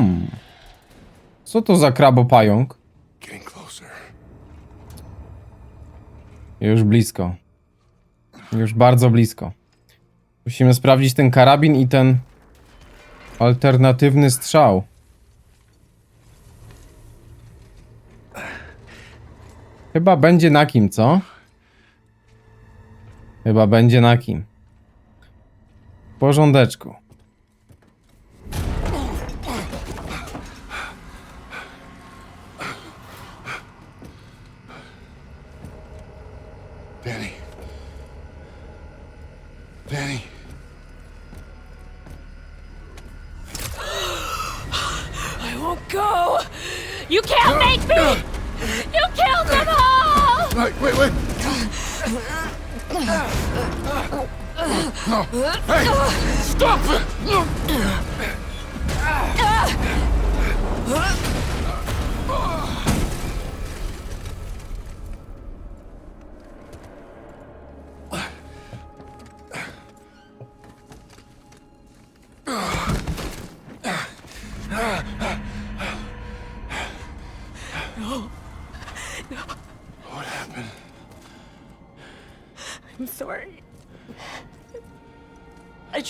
Hmm. Co to za krabopająk? Już blisko. Już bardzo blisko. Musimy sprawdzić ten karabin i ten alternatywny strzał. Chyba będzie na kim, co? Chyba będzie na kim. W porządeczku. I won't go! You can't make me! You killed them all! Wait, wait, wait. No. Hey! Stop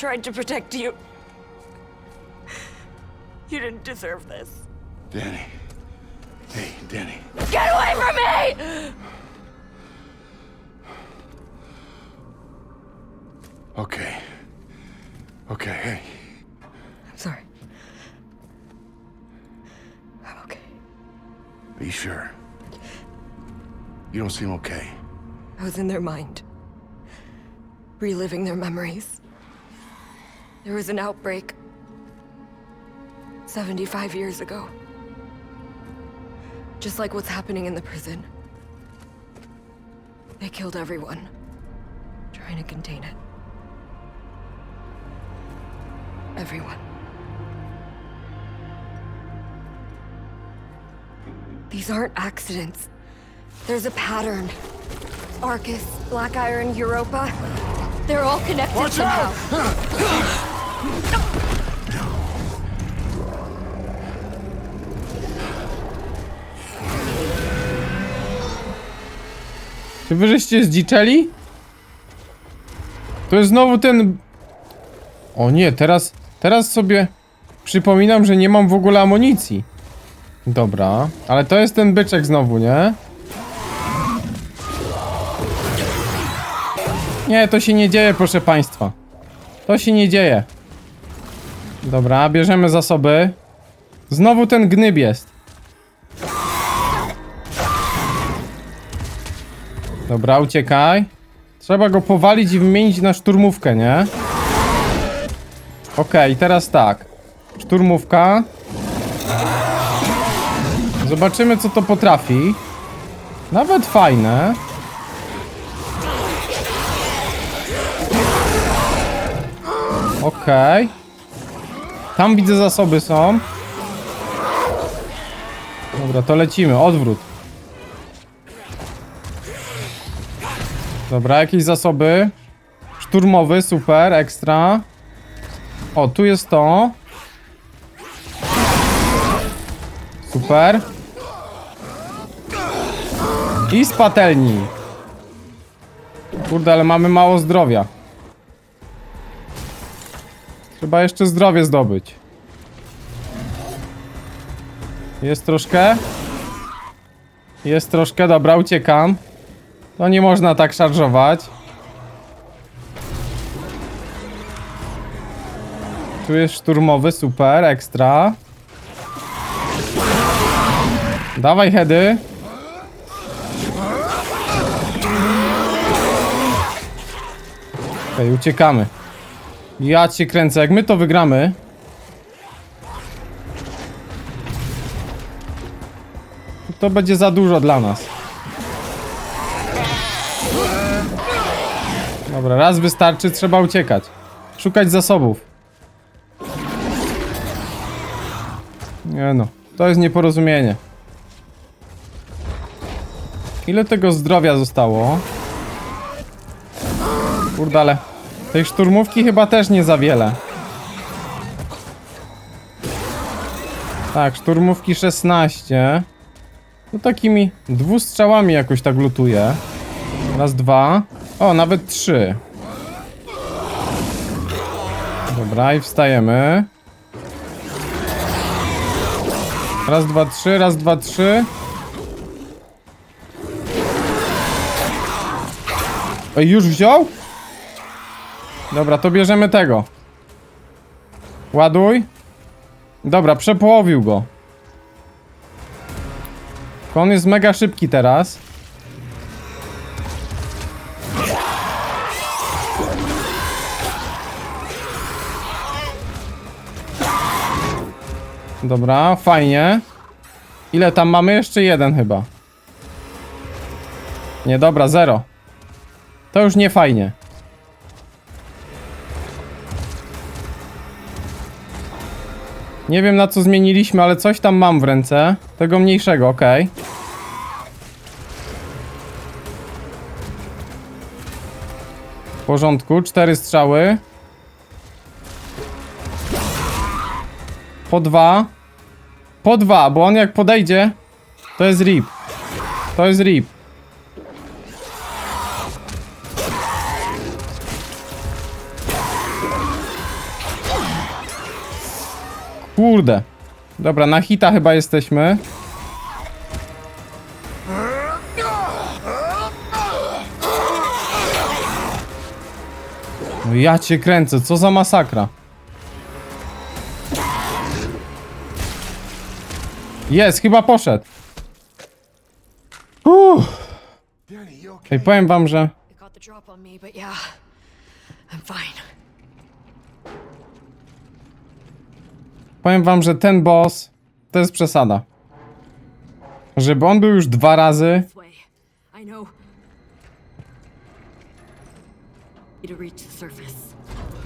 tried to protect you. You didn't deserve this. Danny. Hey, Danny. Get away from me! Okay. Okay, hey. I'm sorry. I'm okay. Are you sure? You don't seem okay. I was in their mind, reliving their memories. There was an outbreak 75 years ago. Just like what's happening in the prison. They killed everyone, trying to contain it. Everyone. These aren't accidents. There's a pattern. Arcus, Black Iron, Europa. They're all connected Watch somehow. out! Czy wy żeście zdziczeli? To jest znowu ten... O nie, teraz... Teraz sobie przypominam, że nie mam w ogóle amunicji. Dobra, ale to jest ten byczek znowu, nie? Nie, to się nie dzieje, proszę państwa. To się nie dzieje. Dobra, bierzemy zasoby. Znowu ten gnyb jest. Dobra, uciekaj. Trzeba go powalić i wymienić na szturmówkę, nie? Okej, teraz tak. Szturmówka. Zobaczymy, co to potrafi. Nawet fajne. Okej. Tam widzę zasoby są. Dobra, to lecimy. Odwrót. Dobra, jakieś zasoby. Szturmowy, super, ekstra. O, tu jest to. Super. I z patelni. Kurde, ale mamy mało zdrowia. Trzeba jeszcze zdrowie zdobyć. Jest troszkę. Jest troszkę, dobra, uciekam. To nie można tak szarżować. Tu jest szturmowy, super, ekstra. Dawaj heady. Okej, uciekamy. Ja cię kręcę, jak my to wygramy. To będzie za dużo dla nas. Dobra, raz wystarczy, trzeba uciekać. Szukać zasobów. Nie no, to jest nieporozumienie. Ile tego zdrowia zostało? Kurde, ale tej szturmówki chyba też nie za wiele. Tak, szturmówki 16. No takimi dwustrzałami jakoś tak lutuje. Raz, dwa. O, nawet trzy. Dobra, i wstajemy. Raz, dwa, trzy, raz, dwa, trzy. Ej, już wziął? Dobra, to bierzemy tego. Ładuj. Dobra, przepołowił go. On jest mega szybki teraz. Dobra, fajnie. Ile tam mamy? Jeszcze jeden chyba. Nie, dobra, zero. To już nie fajnie. Nie wiem na co zmieniliśmy, ale coś tam mam w ręce. Tego mniejszego, okej. W porządku, cztery strzały. Po dwa. Po dwa, bo on jak podejdzie, to jest rip. To jest rip. Kurde. Dobra, na hita chyba jesteśmy. No ja cię kręcę, co za masakra. Jest, chyba poszedł. Uff. Ej, powiem wam, że It got the drop on me, but yeah, I'm fine. Powiem wam, że ten boss to jest przesada. Żeby on był już dwa razy.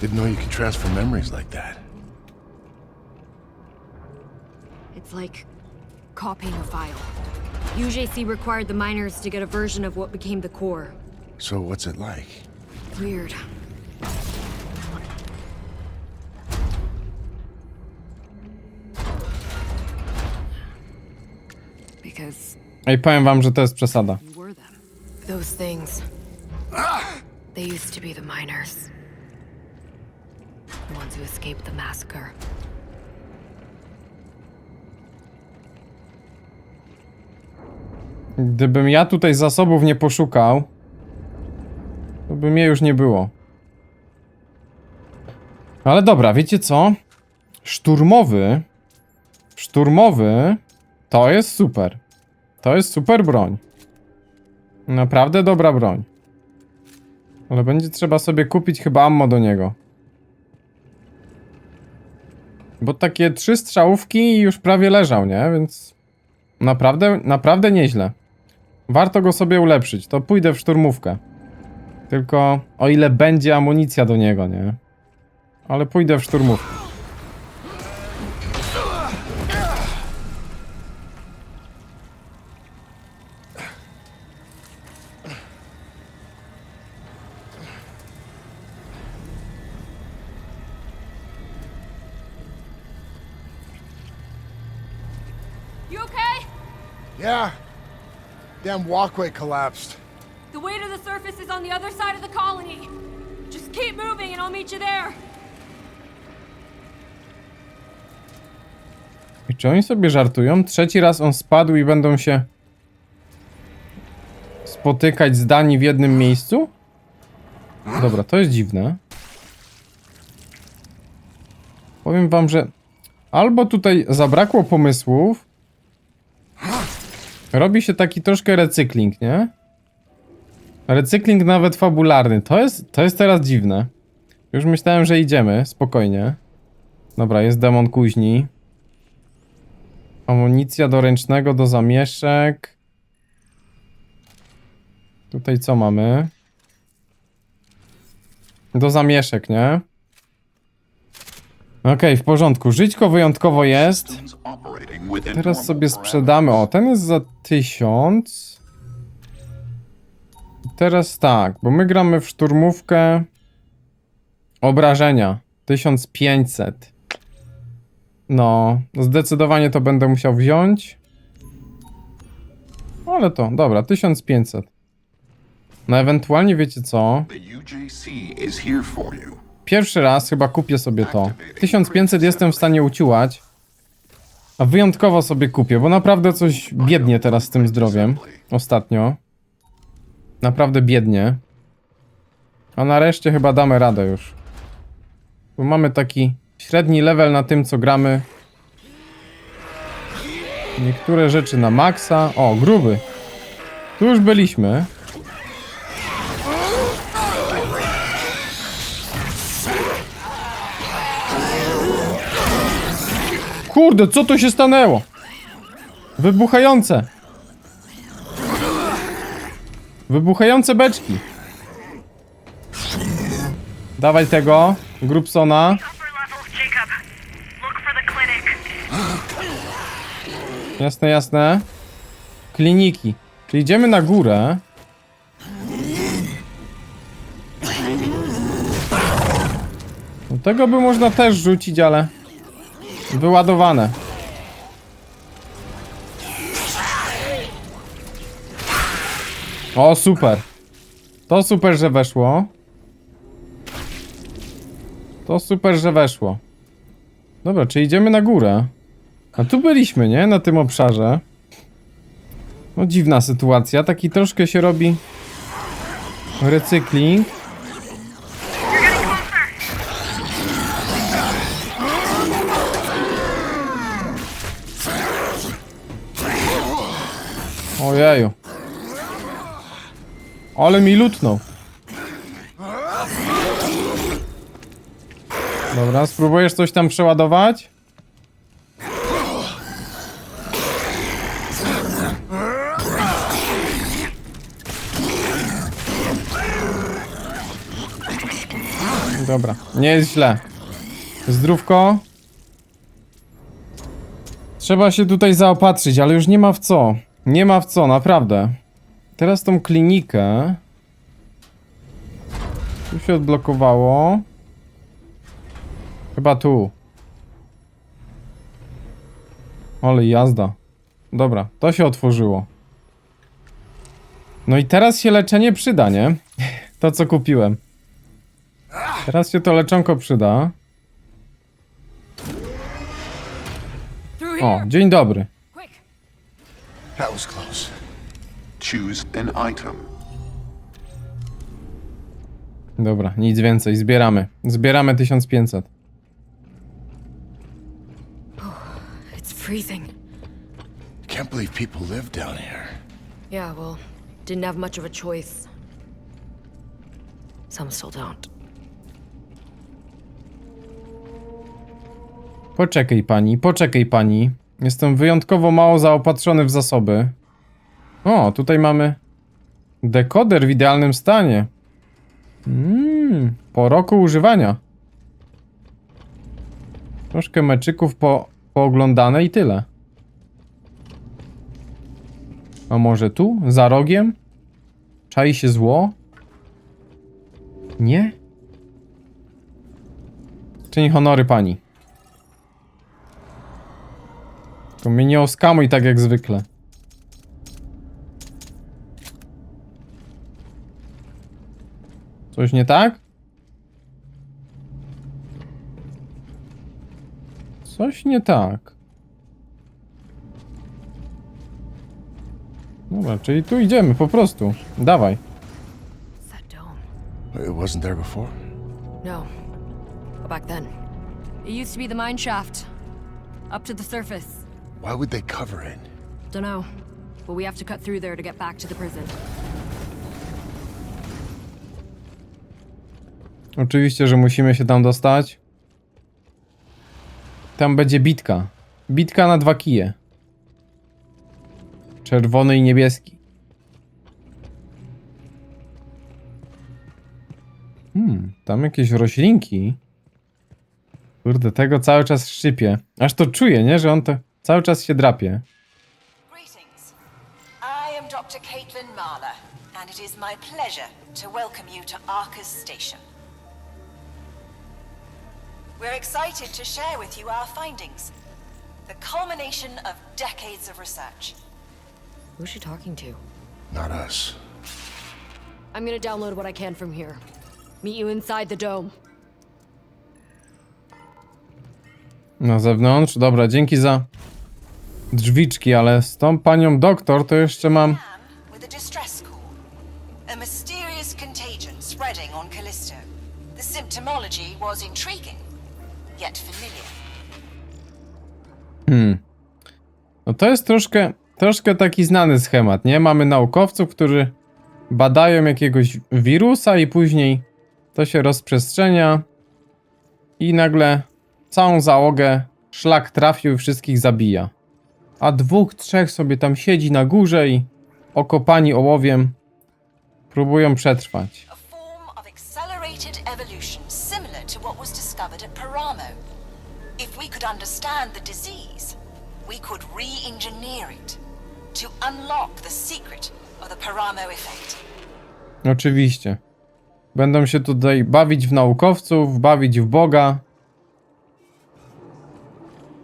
Didn't know you could transfer memories like that. It's like copying a file. UJC required the miners to get a version of what became the core. So what's it like? Weird. Because ej, powiem wam, że to jest przesada. you were them. Those things. They used to be the miners. The ones who escaped the massacre. Gdybym ja tutaj zasobów nie poszukał, to by mnie już nie było. Ale dobra, wiecie co? Szturmowy. Szturmowy to jest super. To jest super broń. Naprawdę dobra broń. Ale będzie trzeba sobie kupić chyba ammo do niego. Bo takie trzy strzałówki już prawie leżał, nie? Więc naprawdę, naprawdę nieźle. Warto go sobie ulepszyć. To pójdę w szturmówkę. Tylko o ile będzie amunicja do niego, nie? Ale pójdę w szturmówkę. Yeah. Damn walkway collapsed. The way to the surface is on the other side of the colony. Just keep moving and I'll meet you there. I czy oni sobie żartują? Trzeci raz on spadł i będą się spotykać zdani w jednym miejscu? Dobra, to jest dziwne. Powiem wam, że albo tutaj zabrakło pomysłów, robi się taki troszkę recykling, nie? Recykling nawet fabularny. To jest, to jest teraz dziwne. Już myślałem, że idziemy, spokojnie. Dobra, jest demon kuźni. Amunicja do ręcznego, do zamieszek. Tutaj co mamy? Do zamieszek, nie? Okej, w porządku. Żyćko wyjątkowo jest. Teraz sobie sprzedamy. O, ten jest za 1000. Teraz tak, bo my gramy w szturmówkę obrażenia. 1500. No, zdecydowanie to będę musiał wziąć. Ale to, dobra, 1500. No ewentualnie wiecie co? The UJC is here for you. Pierwszy raz chyba kupię sobie to. 1500 jestem w stanie uciułać. A wyjątkowo sobie kupię, bo naprawdę coś biednie teraz z tym zdrowiem. Ostatnio. Naprawdę biednie. A nareszcie chyba damy radę już. Bo mamy taki średni level na tym, co gramy. Niektóre rzeczy na maksa. O, gruby. Tu już byliśmy. Kurde, co tu się stanęło? Wybuchające. Wybuchające beczki. Dawaj tego, Grubsona. Jasne, jasne. Kliniki. Czyli idziemy na górę. No tego by można też rzucić, ale... Wyładowane. O, super. To super, że weszło. To super, że weszło. Dobra, czy idziemy na górę? A tu byliśmy, nie? Na tym obszarze. No dziwna sytuacja, taki troszkę się robi recykling. Ojeju. Ale mi lutnął. Dobra, spróbujesz coś tam przeładować? Dobra, nie jest źle. Zdrówko. Trzeba się tutaj zaopatrzyć, ale już nie ma w co. Nie ma w co, naprawdę. Teraz tą klinikę. Tu się odblokowało. Chyba tu. Ale jazda. Dobra, to się otworzyło. No i teraz się leczenie przyda, nie? To co kupiłem. Teraz się to leczonko przyda. O, dzień dobry. That was close. Choose an item. Dobra, nic więcej, zbieramy. Zbieramy 1500. It's freezing. Can't believe people live down here. Yeah, well, didn't have much of a choice. Some still don't. Poczekaj pani, poczekaj pani. Jestem wyjątkowo mało zaopatrzony w zasoby. O, tutaj mamy dekoder w idealnym stanie. Mmm, po roku używania. Troszkę meczyków po, pooglądane i tyle. A może tu, za rogiem? Czai się zło? Nie? Czyń honory pani. Tylko mnie nie oskamuj tak jak zwykle. Coś nie tak? Coś nie tak. Dobra, czyli tu idziemy po prostu. Dawaj. It's that dome. It wasn't there before. No. But back then. It used to be the mine shaft. Up to the surface. Why would they cover it? Dunno. But we have to cut through there to get back to the prison. Oczywiście, że musimy się tam dostać. Tam będzie bitka. Bitka na dwa kije. Czerwony i niebieski. Hmm, tam jakieś roślinki. Kurde, tego cały czas szczypie. Aż to czuję, nie? Że on to cały czas się drapie. Greetings. I am Dr. Caitlin Marler, and it is my pleasure to welcome you to Arca's Station. We're excited to share with you our findings. The culmination of decades of research. Who's she talking to? Not us. I'm gonna download what I can from here. Meet you inside the dome. Na zewnątrz? Dobra, dzięki za drzwiczki, ale z tą panią doktor to jeszcze mam... Man with a distress call. A mysterious contagion spreading on Callisto. The symptomology was intriguing, yet familiar. No to jest troszkę, troszkę taki znany schemat, nie? Mamy naukowców, którzy badają jakiegoś wirusa i później to się rozprzestrzenia i nagle całą załogę szlak trafił i wszystkich zabija. A dwóch, trzech sobie tam siedzi na górze i okopani ołowiem próbują przetrwać. A form of accelerated evolution similar to what was discovered at Paramo. If we could understand the disease, we could re-engineer it to unlock the secret of the Paramo effect. Oczywiście. Będą się tutaj bawić w naukowców, bawić w Boga.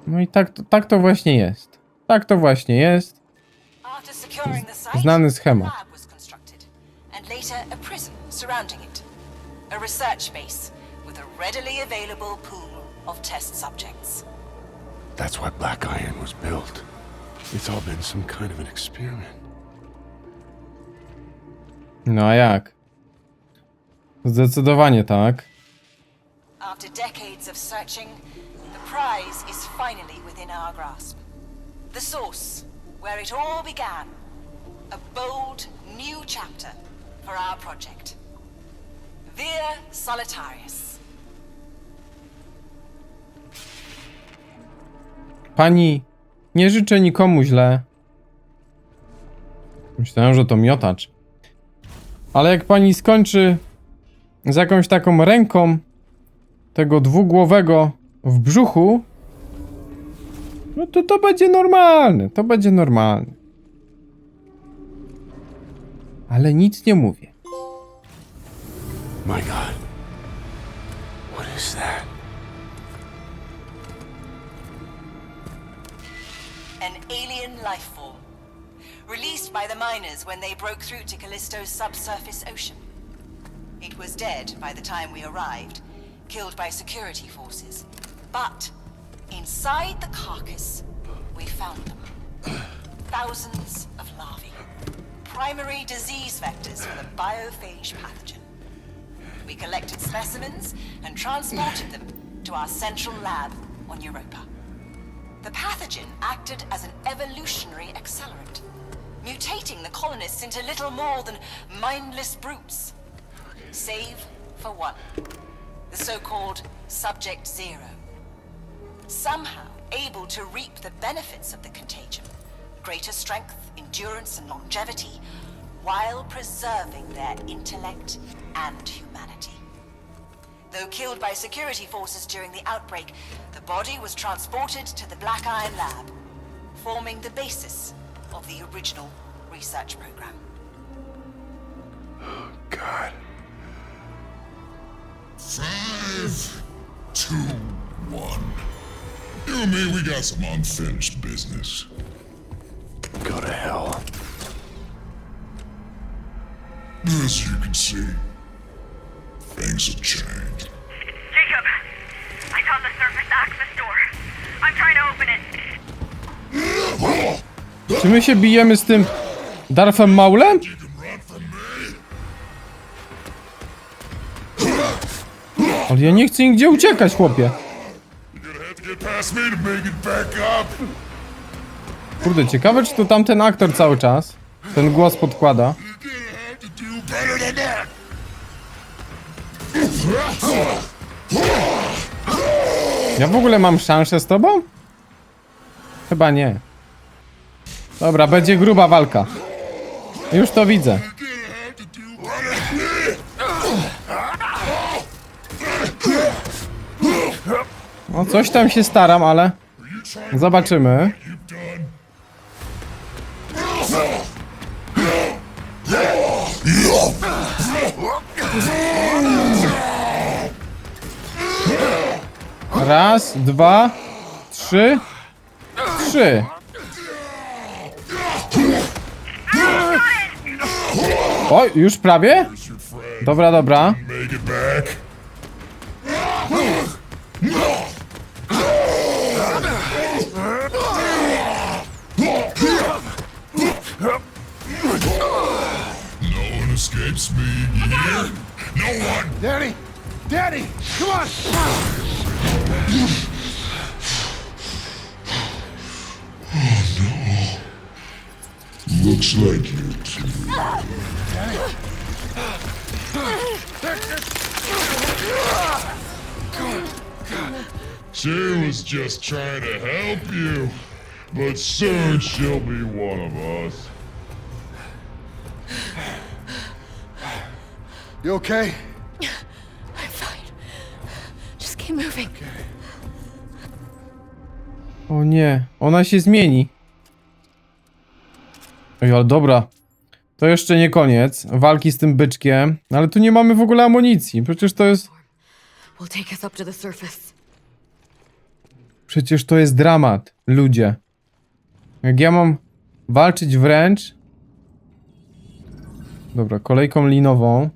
No i tak, tak to właśnie jest. Tak to właśnie jest. Znany schemat. a lab was constructed, and later a prison surrounding it. A research base with a readily available pool of test subjects. That's why Black Iron was built. It's all been some kind of an experiment. No a jak? Zdecydowanie tak. After decades of searching, the prize is finally within our grasp. The source, where it all began. A bold, new chapter for our project. Vir Solitarius. Pani, nie życzę nikomu źle. Myślałem, że to miotacz. Ale jak pani skończy z jakąś taką ręką tego dwugłowego w brzuchu, no to to będzie normalne. To będzie normalne. Ale nic nie mówię. My god. What is that? An alien life form. Released by the miners when they broke through to Callisto's subsurface ocean. It was dead by the time we arrived, killed by security forces. But inside the carcass, we found them. Thousands of larvae. Primary disease vectors for the biophage pathogen. We collected specimens and transported them to our central lab on Europa. The pathogen acted as an evolutionary accelerant, mutating the colonists into little more than mindless brutes. Save for one the so called Subject Zero. Somehow able to reap the benefits of the contagion greater strength, endurance, and longevity while preserving their intellect and humanity. Though killed by security forces during the outbreak, the body was transported to the Black Iron Lab, forming the basis of the original research program. Oh, God. Five, two, one. You and me, we got some unfinished business. Go to hell. As you can see, things have changed. Jacob, I found the surface access door. I'm trying to open it. Czy my się bijemy z tym Darfem Maulem? Ale ja nie chcę nigdzie uciekać, chłopie. Kurde, ciekawe czy to tamten aktor cały czas ten głos podkłada. Ja w ogóle mam szansę z tobą? Chyba nie. Dobra, będzie gruba walka. Już to widzę. No coś tam się staram, ale zobaczymy. Raz, dwa, trzy. Trzy. Oj, już prawie? Dobra, dobra. Come on! Oh no. Looks like you two. She was just trying to help you, but soon she'll be one of us. You okay? Keep moving. O nie, ona się zmieni. Ej, ale dobra. To jeszcze nie koniec walki z tym byczkiem, ale tu nie mamy w ogóle amunicji. Przecież to jest. Przecież to jest dramat, ludzie. Jak ja mam walczyć wręcz. Dobra, kolejką linową.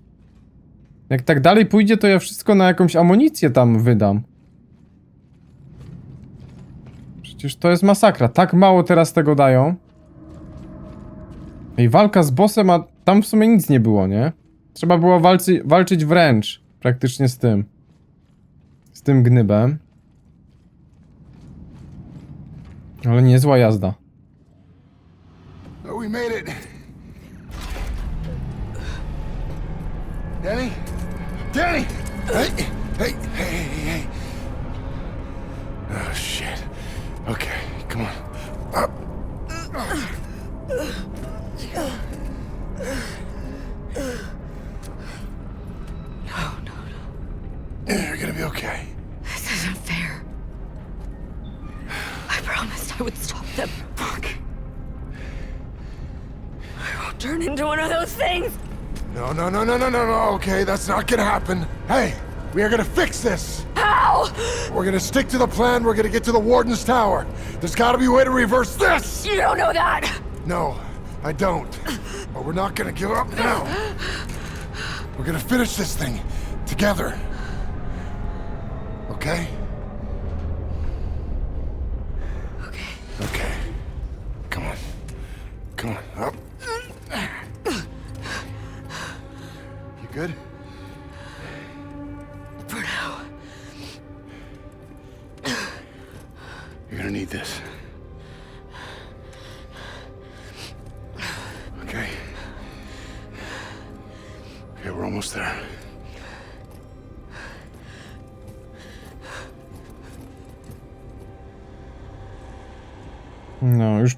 Jak tak dalej pójdzie, to ja wszystko na jakąś amunicję tam wydam. Przecież to jest masakra. Tak mało teraz tego dają. Ej, walka z bossem, a tam w sumie nic nie było, nie? Trzeba było walcy, walczyć wręcz. Praktycznie z tym. Z tym gnybem. Ale niezła jazda. Oh. Danny? Danny! Hey, hey, hey, hey, hey. Oh, shit. Okay, come on. Up. No, no, no. You're gonna be okay. This isn't fair. I promised I would stop them. Fuck. I won't turn into one of those things. No, no, no, no, no, no, no. Okay, that's not gonna happen. Hey, we are gonna fix this. How? We're gonna stick to the plan. We're gonna get to the Warden's Tower. There's gotta be a way to reverse this. You don't know that. No, I don't. But we're not gonna give up now. We're gonna finish this thing together. Okay? Okay.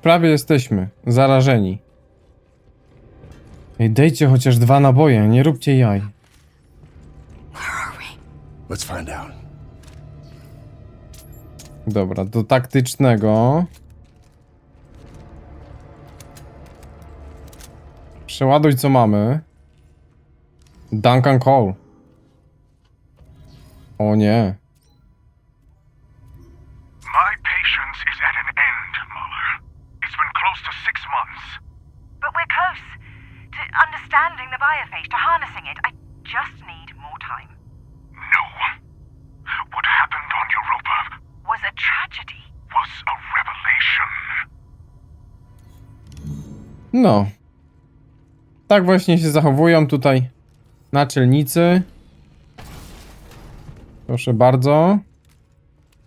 Prawie jesteśmy. Zarażeni. Ej, dejcie chociaż dwa naboje, nie róbcie jaj. Let's find out. Dobra, do taktycznego. Przeładuj co mamy. Duncan Cole. O nie. To harnessing it. I just need more time. No. What happened on Europa Was a tragedy. was a revelation. No. Tak właśnie się zachowują tutaj naczelnicy. Proszę bardzo.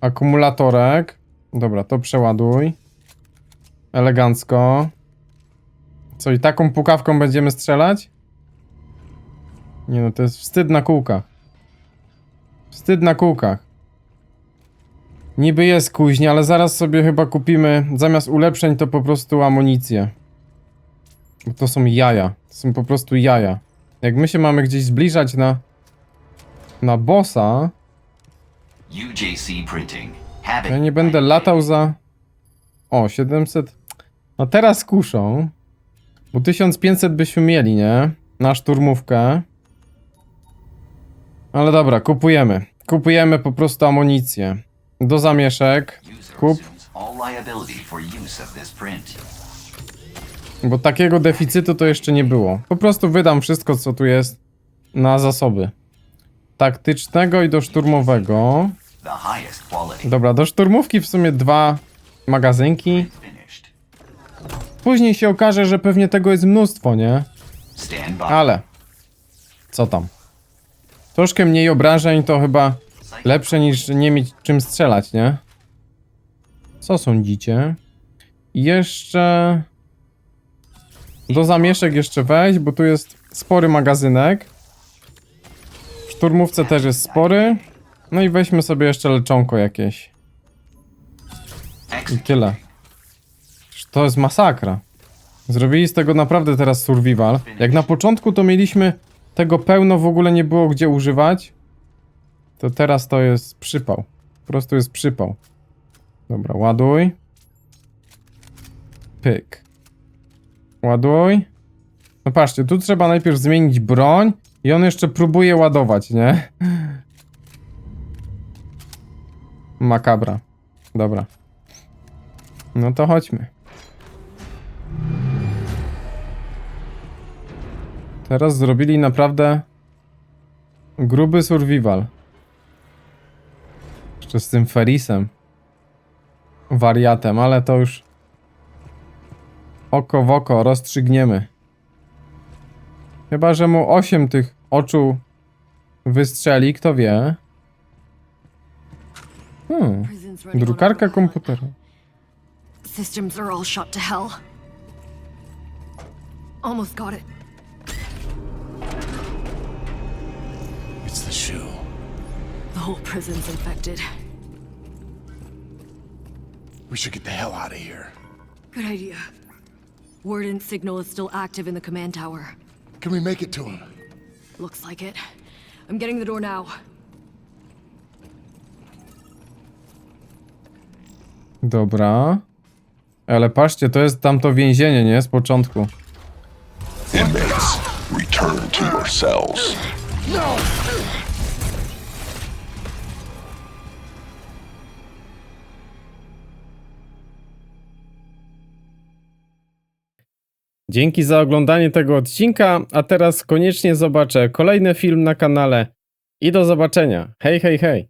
Akumulatorek. Dobra, to przeładuj. Elegancko. Co, i taką pukawką będziemy strzelać? Nie no, to jest wstyd na kółkach. Wstyd na kółkach. Niby jest kuźnia, ale zaraz sobie chyba kupimy, zamiast ulepszeń, to po prostu amunicję. Bo to są jaja. To są po prostu jaja. Jak my się mamy gdzieś zbliżać na... Na bossa, UJC Printing. Have ja nie będę latał za... O, 700... No teraz kuszą. Bo 1500 byśmy mieli, nie? Na szturmówkę. Ale dobra, kupujemy. Kupujemy po prostu amunicję. Do zamieszek. Kup. Bo takiego deficytu to jeszcze nie było. Po prostu wydam wszystko, co tu jest na zasoby. Taktycznego i do szturmowego. Dobra, do szturmówki w sumie dwa magazynki. Później się okaże, że pewnie tego jest mnóstwo, nie? Ale. Co tam? Troszkę mniej obrażeń to chyba lepsze niż nie mieć czym strzelać, nie? Co sądzicie? Jeszcze... Do zamieszek jeszcze wejść, bo tu jest spory magazynek. W szturmówce też jest spory. No i weźmy sobie jeszcze leczonko jakieś. I tyle. To jest masakra. Zrobili z tego naprawdę teraz survival. Jak na początku to mieliśmy tego pełno, w ogóle nie było gdzie używać. To teraz to jest przypał. Po prostu jest przypał. Dobra, ładuj. Pyk. Ładuj. No patrzcie, tu trzeba najpierw zmienić broń i on jeszcze próbuje ładować, nie? Makabra. Dobra. No to chodźmy. Teraz zrobili naprawdę gruby survival. Jeszcze z tym Ferisem. Wariatem, ale to już oko w oko rozstrzygniemy. Chyba, że mu 8 tych oczu wystrzeli, kto wie. Hmm. Drukarka komputera. Systems are all shot to hell. Almost got it. It's the shoe. The whole prison's infected. We should get the hell out of here. Good idea. Warden's signal is still active in the command tower. Can we make it to him? Looks like it. I'm getting the door now. Dobra. Ale patrzcie, to jest tamto więzienie, nie? Z początku. Inmates, return to your cells. Dzięki za oglądanie tego odcinka, a teraz koniecznie zobaczę kolejny film na kanale. I do zobaczenia. Hej, hej, hej.